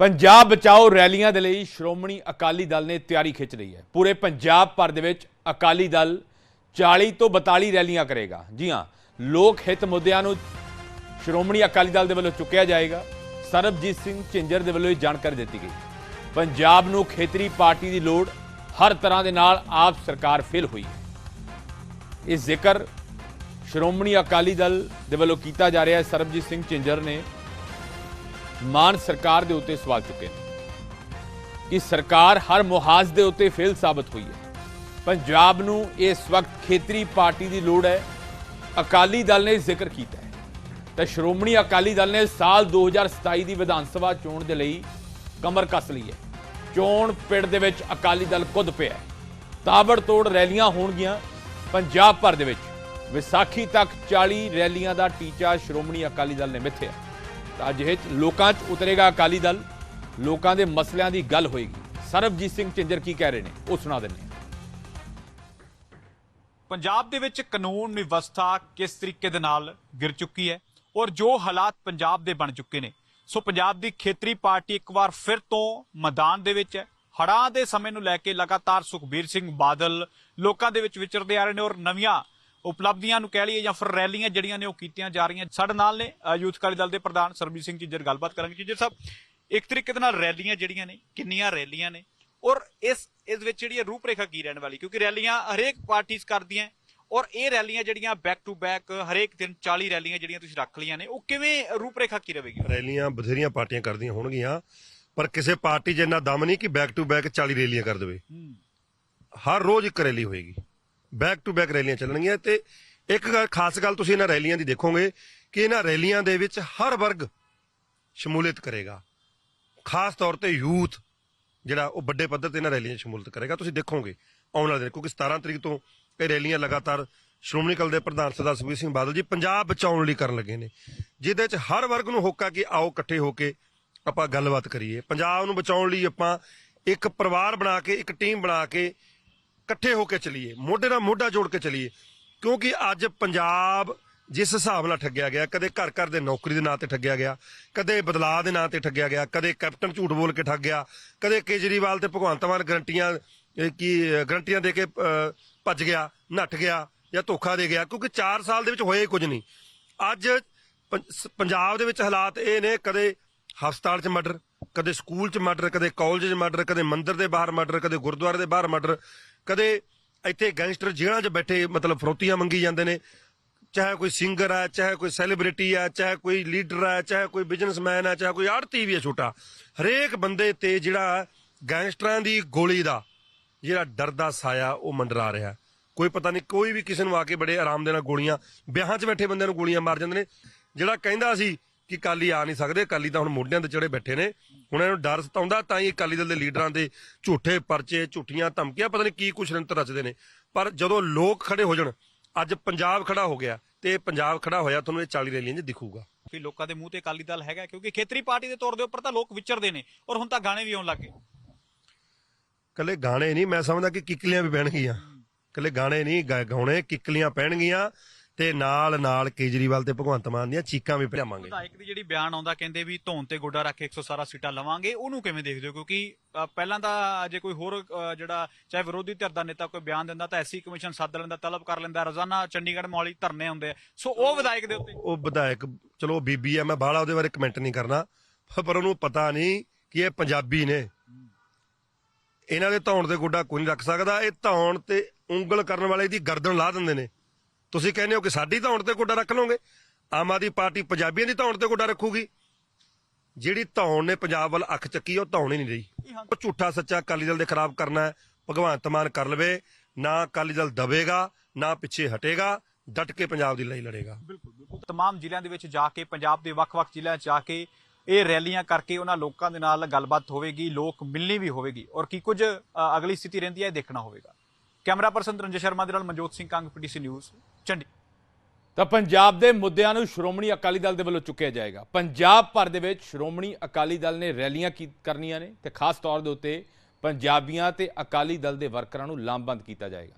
ਪੰਜਾਬ ਬਚਾਓ ਰੈਲੀਆਂ ਦੇ ਲਈ ਸ਼੍ਰੋਮਣੀ ਅਕਾਲੀ ਦਲ ਨੇ ਤਿਆਰੀ ਖਿੱਚ ਲਈ ਹੈ। ਪੂਰੇ ਪੰਜਾਬ ਭਰ ਦੇ ਵਿੱਚ ਅਕਾਲੀ ਦਲ 40 ਤੋਂ 42 ਰੈਲੀਆਂ ਕਰੇਗਾ। ਜੀ ਹਾਂ, ਲੋਕ ਹਿੱਤ ਮੁੱਦਿਆਂ ਨੂੰ ਸ਼੍ਰੋਮਣੀ ਅਕਾਲੀ ਦਲ ਦੇ ਵੱਲੋਂ ਚੁੱਕਿਆ ਜਾਏਗਾ। ਸਰਬਜੀਤ ਸਿੰਘ ਝਿੰਜਰ ਦੇ ਵੱਲੋਂ ਇਹ ਜਾਣਕਾਰੀ ਦਿੱਤੀ ਗਈ। ਪੰਜਾਬ ਨੂੰ ਖੇਤਰੀ ਪਾਰਟੀ ਦੀ ਲੋੜ ਹਰ ਤਰ੍ਹਾਂ ਦੇ ਨਾਲ ਆਪ ਸਰਕਾਰ ਫੇਲ ਹੋਈ ਹੈ। ਇਹ ਜ਼ਿਕਰ ਸ਼੍ਰੋਮਣੀ ਅਕਾਲੀ ਦਲ ਦੇ ਵੱਲੋਂ ਕੀਤਾ ਜਾ ਰਿਹਾ ਹੈ। ਸਰਬਜੀਤ ਸਿੰਘ ਝਿੰਜਰ ਨੇ ਮਾਨ ਸਰਕਾਰ ਦੇ ਉੱਤੇ ਸਵਾਲ ਚੁੱਕੇ ਨੇ ਕਿ ਸਰਕਾਰ ਹਰ ਮੁਹਾਜ਼ ਦੇ ਉੱਤੇ ਫੇਲ ਸਾਬਤ ਹੋਈ ਹੈ। ਪੰਜਾਬ ਨੂੰ ਇਸ ਵਕਤ ਖੇਤਰੀ ਪਾਰਟੀ ਦੀ ਲੋੜ ਹੈ। ਅਕਾਲੀ ਦਲ ਨੇ ਜ਼ਿਕਰ ਕੀਤਾ ਹੈ। ਤਾਂ ਸ਼੍ਰੋਮਣੀ ਅਕਾਲੀ ਦਲ ਨੇ ਸਾਲ 2027 ਦੀ ਵਿਧਾਨ ਸਭਾ ਚੋਣ ਦੇ ਲਈ ਕਮਰ ਕੱਸ ਲਈ ਹੈ। ਚੋਣ ਪਿੰਡ ਦੇ ਵਿੱਚ ਅਕਾਲੀ ਦਲ ਕੁੱਦ ਪਿਆ ਹੈ। ਤਾਬੜਤੋੜ ਰੈਲੀਆਂ ਹੋਣਗੀਆਂ। ਪੰਜਾਬ ਭਰ ਦੇ ਵਿੱਚ ਵਿਸਾਖੀ ਤੱਕ 40 ਰੈਲੀਆਂ ਦਾ ਟੀਚਾ ਸ਼੍ਰੋਮਣੀ ਅਕਾਲੀ ਦਲ ਨੇ ਮਿੱਥਿਆ। ਤਾਂ ਅਜਿਹੇ ਲੋਕਾਂ 'ਚ ਉਤਰੇਗਾ ਅਕਾਲੀ ਦਲ, ਲੋਕਾਂ ਦੇ ਮਸਲਿਆਂ ਦੀ ਗੱਲ ਹੋਏਗੀ। ਸਰਬਜੀਤ ਸਿੰਘ ਝਿੰਜਰ ਕੀ ਕਹਿ ਰਹੇ ਨੇ? ਉਹ ਸੁਣਾ ਦਿੰਦੇ ਪੰਜਾਬ ਦੇ ਵਿੱਚ ਕਾਨੂੰਨ ਵਿਵਸਥਾ ਕਿਸ ਤਰੀਕੇ ਦੇ ਨਾਲ ਗਿਰ ਚੁੱਕੀ ਹੈ ਔਰ ਜੋ ਹਾਲਾਤ ਪੰਜਾਬ ਦੇ ਬਣ ਚੁੱਕੇ ਨੇ। ਸੋ ਪੰਜਾਬ ਦੀ ਖੇਤਰੀ ਪਾਰਟੀ ਇੱਕ ਵਾਰ ਫਿਰ ਤੋਂ ਮੈਦਾਨ ਦੇ ਵਿੱਚ ਹੈ। ਹੜ੍ਹਾਂ ਦੇ ਸਮੇਂ ਨੂੰ ਲੈ ਕੇ ਲਗਾਤਾਰ ਸੁਖਬੀਰ ਸਿੰਘ ਬਾਦਲ ਲੋਕਾਂ ਦੇ ਵਿੱਚ ਵਿਚਰਦੇ ਆ ਰਹੇ ਨੇ ਔਰ ਨਵੀਆਂ ਉਪਲਬਧੀਆਂ ਨੂੰ ਕਹਿ ਲਈਏ ਜਾਂ ਫਿਰ ਰੈਲੀਆਂ ਜਿਹੜੀਆਂ ਨੇ ਉਹ ਕੀਤੀਆਂ ਜਾ ਰਹੀਆਂ ਸਾਡੇ ਨਾਲ ਨੇ ਯੂਥ ਅਕਾਲੀ ਦਲ ਦੇ ਪ੍ਰਧਾਨ ਸਰਬਜੀਤ ਸਿੰਘ ਝਿੱਜਰ ਗੱਲਬਾਤ ਕਰਾਂਗੇ। ਝਿੱਜਰ ਸਾਹਿਬ ਇੱਕ ਤਰੀਕੇ ਦੇ ਨਾਲ ਰੈਲੀਆਂ ਜਿਹੜੀਆਂ ਨੇ ਕਿੰਨੀਆਂ ਰੈਲੀਆਂ ਨੇ? ਔਰ ਇਸ ਇਸ ਵਿੱਚ ਜਿਹੜੀ ਰੂਪਰੇਖਾ ਕੀ ਰਹਿਣ ਵਾਲੀ? ਕਿਉਂਕਿ ਰੈਲੀਆਂ ਹਰੇਕ ਪਾਰਟੀਆਂ ਕਰਦੀਆਂ ਔਰ ਇਹ ਰੈਲੀਆਂ ਜਿਹੜੀਆਂ ਬੈਕ ਟੂ ਬੈਕ ਹਰੇਕ ਦਿਨ 40 ਰੈਲੀਆਂ ਜਿਹੜੀਆਂ ਤੁਸੀਂ ਰੱਖ ਲਈਆਂ ਨੇ ਉਹ ਕਿਵੇਂ ਰੂਪਰੇਖਾ ਕੀ ਰਹੇਗੀ? ਰੈਲੀਆਂ ਬਥੇਰੀਆਂ ਪਾਰਟੀਆਂ ਕਰਦੀਆਂ ਹੋਣਗੀਆਂ ਪਰ ਕਿਸੇ ਪਾਰਟੀ 'ਚ ਇੰਨਾ ਦਮ ਨਹੀਂ ਕਿ ਬੈਕ ਟੂ ਬੈਕ 40 ਰੈਲੀਆਂ ਕਰ ਦੇਵੇ। ਹਰ ਰੋਜ਼ ਇੱਕ ਰੈਲੀ ਹੋਏਗੀ। ਬੈਕ ਟੂ ਬੈਕ ਰੈਲੀਆਂ ਚੱਲਣਗੀਆਂ ਤੇ ਇੱਕ ਗੱਲ, ਖਾਸ ਗੱਲ ਤੁਸੀਂ ਇਹਨਾਂ ਰੈਲੀਆਂ ਦੀ ਦੇਖੋਗੇ ਕਿ ਇਹਨਾਂ ਰੈਲੀਆਂ ਦੇ ਵਿੱਚ ਹਰ ਵਰਗ ਸ਼ਮੂਲੀਅਤ ਕਰੇਗਾ। ਖਾਸ ਤੌਰ ਤੇ ਯੂਥ, ਜਿਹੜਾ ਉਹ ਵੱਡੇ ਪੱਧਰ ਤੇ ਇਹਨਾਂ ਰੈਲੀਆਂ 'ਚ ਸ਼ਮੂਲੀਅਤ ਕਰੇਗਾ। ਤੁਸੀਂ ਦੇਖੋਗੇ ਆਉਣ ਵਾਲੇ ਦਿਨ, ਕਿਉਂਕਿ 17 ਤਰੀਕ ਤੋਂ ਇਹ ਰੈਲੀਆਂ ਲਗਾਤਾਰ ਸ਼੍ਰੋਮਣੀ ਅਕਾਲੀ ਦੇ ਪ੍ਰਧਾਨ ਸਰਦਾਰ ਸੁਖਬੀਰ ਸਿੰਘ ਬਾਦਲ ਜੀ ਪੰਜਾਬ ਬਚਾਉਣ ਲਈ ਕਰਨ ਲੱਗੇ ਨੇ। ਜਿਹਦੇ 'ਚ ਹਰ ਵਰਗ ਨੂੰ ਹੋਕਾ ਕਿ ਆਓ ਇਕੱਠੇ ਹੋ ਕੇ ਆਪਾਂ ਗੱਲਬਾਤ ਕਰੀਏ। ਪੰਜਾਬ ਨੂੰ ਬਚਾਉਣ ਲਈ ਆਪਾਂ ਇੱਕ ਪਰਿਵਾਰ ਬਣਾ ਕੇ, ਇੱਕ ਟੀਮ ਬਣਾ ਕੇ ਇਕੱਠੇ ਹੋ ਕੇ ਚਲੀਏ, ਮੋਢੇ ਨਾਲ ਮੋਢਾ ਜੋੜ ਕੇ ਚਲੀਏ, ਕਿਉਂਕਿ ਅੱਜ ਪੰਜਾਬ ਜਿਸ ਹਿਸਾਬ ਨਾਲ ਠੱਗਿਆ ਗਿਆ, ਕਦੇ ਘਰ ਘਰ ਦੇ ਨੌਕਰੀ ਦੇ ਨਾਂ ਤੇ ਠੱਗਿਆ ਗਿਆ, ਕਦੇ ਬਦਲਾਅ ਦੇ ਨਾਂ ਤੇ ਠੱਗਿਆ ਗਿਆ, ਕਦੇ ਕੈਪਟਨ ਝੂਠ ਬੋਲ ਕੇ ਠੱਗ ਗਿਆ, ਕਦੇ ਕੇਜਰੀਵਾਲ ਤੇ ਭਗਵੰਤ ਮਾਨ ਗਰੰਟੀਆਂ ਇਹ ਕੀ ਗਰੰਟੀਆਂ ਦੇ ਕੇ ਭੱਜ ਗਿਆ, ਨੱਠ ਗਿਆ ਜਾਂ ਧੋਖਾ ਦੇ ਗਿਆ, ਕਿਉਂਕਿ 4 ਸਾਲ ਦੇ ਵਿੱਚ ਹੋਇਆ ਹੀ ਕੁਝ ਨਹੀਂ। ਅੱਜ ਪੰ- ਪੰਜਾਬ ਦੇ ਵਿੱਚ ਹਾਲਾਤ ਇਹ ਨੇ, ਕਦੇ ਹਸਪਤਾਲ 'ਚ ਮਰਡਰ, ਕਦੇ ਸਕੂਲ 'ਚ ਮਰਡਰ, ਕਦੇ ਕਾਲਜ 'ਚ ਮਰਡਰ, ਕਦੇ ਮੰਦਿਰ ਦੇ ਬਾਹਰ ਮਰਡਰ, ਕਦੇ ਗੁਰਦੁਆਰੇ ਦੇ ਬਾਹਰ ਮਰਡਰ ਕਦੇ ਇੱਥੇ ਗੈਂਗਸਟਰ ਜੇਲ੍ਹਾਂ 'ਚ ਬੈਠੇ ਮਤਲਬ ਫਰੋਤੀਆਂ ਮੰਗੀ ਜਾਂਦੇ ਨੇ, ਚਾਹੇ ਕੋਈ ਸਿੰਗਰ ਹੈ ਚਾਹੇ ਕੋਈ ਸੈਲੀਬ੍ਰਿਟੀ ਹੈ ਚਾਹੇ ਕੋਈ ਲੀਡਰ ਹੈ ਚਾਹੇ ਕੋਈ ਬਿਜ਼ਨਸਮੈਨ ਹੈ ਚਾਹੇ ਕੋਈ ਆੜਤੀ ਵੀ ਹੈ ਛੋਟਾ, ਹਰੇਕ ਬੰਦੇ ਤੇ ਜਿਹੜਾ ਗੈਂਗਸਟਰਾਂ ਦੀ ਗੋਲੀ ਦਾ ਜਿਹੜਾ ਡਰ ਦਾ ਸਾਇਆ ਉਹ ਮੰਡਰਾ ਰਿਹਾ। ਕੋਈ ਪਤਾ ਨਹੀਂ ਕੋਈ ਵੀ ਕਿਸੇ ਨੂੰ ਆ ਕੇ ਬੜੇ ਆਰਾਮ ਦੇ ਨਾਲ ਗੋਲੀਆਂ, ਵਿਆਹਾਂ 'ਚ ਬੈਠੇ ਬੰਦਿਆਂ ਨੂੰ ਗੋਲੀਆਂ ਮਾਰ ਜਾਂਦੇ ਨੇ। ਜਿਹੜਾ ਕਹਿੰਦਾ ਸੀ ਕਿ ਕਾਲੀ ਆ ਨਹੀਂ ਸਕਦੇ ਕਾਲੀ ਤਾਂ ਹੁਣ ਮੋਢਿਆਂ ਤੇ ਚੜੇ ਬੈਠੇ ਨੇ। ਹੁਣ ਇਹਨੂੰ ਡਰ ਸਤਾਉਂਦਾ ਤਾਂ ਹੀ ਅਕਾਲੀ ਦਲ ਦੇ ਲੀਡਰਾਂ ਦੇ ਝੂਠੇ ਪਰਚੇ ਝੂਠੀਆਂ ਧਮਕੀਆਂ ਪਤਾ ਨਹੀਂ ਕੀ ਕੁਛ ਨਿਰੰਤਰ ਰਚਦੇ ਨੇ। ਪਰ ਜਦੋਂ ਲੋਕ ਖੜੇ ਹੋ ਜਾਣ ਅੱਜ ਪੰਜਾਬ ਖੜਾ ਹੋ ਗਿਆ ਤੇ ਪੰਜਾਬ ਖੜਾ ਹੋਇਆ ਤੁਹਾਨੂੰ ਇਹ 40 ਰੈਲੀਆਂ 'ਚ ਦਿਖੂਗਾ। ਕਿ ਲੋਕਾਂ ਦੇ ਮੂੰਹ ਤੇ ਅਕਾਲੀ ਦਲ ਹੈਗਾ ਕਿਉਂਕਿ ਖੇਤਰੀ ਪਾਰਟੀ ਦੇ ਤੌਰ ਦੇ ਉੱਪਰ ਤਾਂ ਲੋਕ ਵਿਚਰਦੇ ਨੇ ਔਰ ਹੁਣ ਤਾਂ ਗਾਣੇ ਵੀ ਆਉਣ ਲੱਗੇ ਕੱਲੇ ਗਾਣੇ ਨਹੀਂ ਮੈਂ ਸਮਝਦਾ ਕਿ ਕਿੱਕਲੀਆਂ ਵੀ ਪੈਣਗੀਆਂ ਕੱਲੇ ਗਾਣੇ ਨਹੀਂ ਗਾਉਣੇ ਕਿੱਕਲੀਆਂ ਪੈਣਗੀਆਂ ਤੇ ਨਾਲ ਨਾਲ ਕੇਜਰੀਵਾਲ ਤੇ ਭਗਵੰਤ ਮਾਨ ਦੀਆਂ ਚੀਕਾਂ ਵੀ ਭਜਾਵਾਂਗੇ ਵਿਧਾਇਕ ਦੀ ਜਿਹੜੀ ਬਿਆਨ ਆਉਂਦਾ ਕਹਿੰਦੇ ਵੀ ਧੌਣ ਤੇ ਗੋਡਾ ਰੱਖ ਕੇ 117 ਸੀਟਾਂ ਲਵਾਂਗੇ ਉਹਨੂੰ ਕਿਵੇਂ ਦੇਖਦੇ ਹੋ? ਕਿਉਂਕਿ ਅ, ਪਹਿਲਾਂ ਤਾਂ ਜੇ ਕੋਈ ਹੋਰ ਅ, ਜਿਹੜਾ ਚਾਹੇ ਵਿਰੋਧੀ ਧਿਰ ਦਾ ਨੇਤਾ ਕੋਈ ਬਿਆਨ ਦਿੰਦਾ ਤਾਂ ਐਸੀ ਕਮਿਸ਼ਨ ਸੱਦ ਲੈਂਦਾ ਤਲਬ ਕਰ ਲੈਂਦਾ ਰੋਜ਼ਾਨਾ ਚੰਡੀਗੜ੍ਹ ਮੌਲੀ ਧਰਨੇ ਹੁੰਦੇ ਆ। ਸੋ ਉਹ ਵਿਧਾਇਕ ਦੇ ਉੱਤੇ ਉਹ ਵਿਧਾਇਕ ਚਲੋ ਉਹ ਬੀਬੀ ਆ ਮੈਂ ਬਾਹਲਾ ਉਹਦੇ ਬਾਰੇ ਕਮੈਂਟ ਨਹੀਂ ਕਰਨਾ ਪਰ ਉਹਨੂੰ ਪਤਾ ਨਹੀਂ ਕਿ ਇਹ ਪੰਜਾਬੀ ਨੇ। ਇਹਨਾਂ ਦੇ ਧੌਣ ਤੇ ਗੋਡਾ ਕੋਈ ਨਹੀਂ ਰੱਖ ਸਕਦਾ ਇਹ ਧੌਣ ਤੇ ਉਂਗਲ ਕਰਨ ਵਾਲੇ ਦੀ ਗਰਦਨ ਲਾ ਦਿੰਦੇ ਨੇ। ਤੁਸੀਂ ਕਹਿੰਦੇ ਹੋ ਕਿ ਸਾਡੀ ਧੌਣ ਤੇ ਗੋਡਾ ਰੱਖ ਲਓਗੇ। ਆਮ ਆਦਮੀ ਪਾਰਟੀ ਪੰਜਾਬੀਆਂ ਦੀ ਧੌਣ ਤੇ ਗੋਡਾ ਰੱਖੂਗੀ। ਜਿਹੜੀ ਧੌਣ ਨੇ ਪੰਜਾਬ ਵੱਲ ਅੱਖ ਚੱਕੀ ਉਹ ਧੌਣ ਹੀ ਨਹੀਂ ਰਹੀ। ਉਹ ਝੂਠਾ ਸੱਚਾ ਅਕਾਲੀ ਦਲ ਦੇ ਖਿਲਾਫ ਕਰਨਾ ਹੈ। ਭਗਵੰਤ ਮਾਨ ਕਰ ਲਵੇ ਨਾ ਅਕਾਲੀ ਦਲ ਦਬੇਗਾ ਨਾ ਪਿੱਛੇ ਹਟੇਗਾ ਡਟ ਕੇ ਪੰਜਾਬ ਦੀ ਲੜਾਈ ਲੜੇਗਾ। ਤਮਾਮ ਜ਼ਿਲ੍ਹਿਆਂ ਦੇ ਵਿੱਚ ਜਾ ਕੇ ਪੰਜਾਬ ਦੇ ਵੱਖ-ਵੱਖ ਜ਼ਿਲ੍ਹਿਆਂ 'ਚ ਜਾ ਕੇ ਇਹ ਰੈਲੀਆਂ ਕਰਕੇ ਉਹਨਾਂ ਲੋਕਾਂ ਦੇ ਨਾਲ ਗੱਲਬਾਤ ਹੋਵੇਗੀ ਲੋਕ ਮਿਲਣੀ ਵੀ ਹੋਵੇਗੀ। ਔਰ ਕੀ ਕੁਝ ਅਗਲੀ ਸਥਿਤੀ ਰਹਿੰਦੀ ਹੈ ਇਹ ਦੇਖਣਾ ਹੋਵੇਗਾ। ਕੈਮਰਾ ਪਰਸਨ ਰੰਜਨ ਸ਼ਰਮਾ ਦੇ ਨਾਲ ਮਨਜੋਤ ਸਿੰਘ ਕੰਗ ਪੀਟੀਸੀ ਨਿਊਜ਼, ਚੰਡੀ। ਤਾਂ ਪੰਜਾਬ ਦੇ ਮੁੱਦਿਆਂ ਨੂੰ ਸ਼੍ਰੋਮਣੀ ਅਕਾਲੀ ਦਲ ਦੇ ਵੱਲੋਂ ਚੁੱਕਿਆ ਜਾਏਗਾ। ਪੰਜਾਬ ਭਰ ਦੇ ਵਿੱਚ ਸ਼੍ਰੋਮਣੀ ਅਕਾਲੀ ਦਲ ਨੇ ਰੈਲੀਆਂ ਕੀ, ਕਰਨੀਆਂ ਨੇ ਤੇ ਖਾਸ ਤੌਰ ਦੇ ਉੱਤੇ ਪੰਜਾਬੀਆਂ ਤੇ ਅਕਾਲੀ ਦਲ ਦੇ ਵਰਕਰਾਂ ਨੂੰ ਲਾਮਬੰਦ ਕੀਤਾ ਜਾਏਗਾ।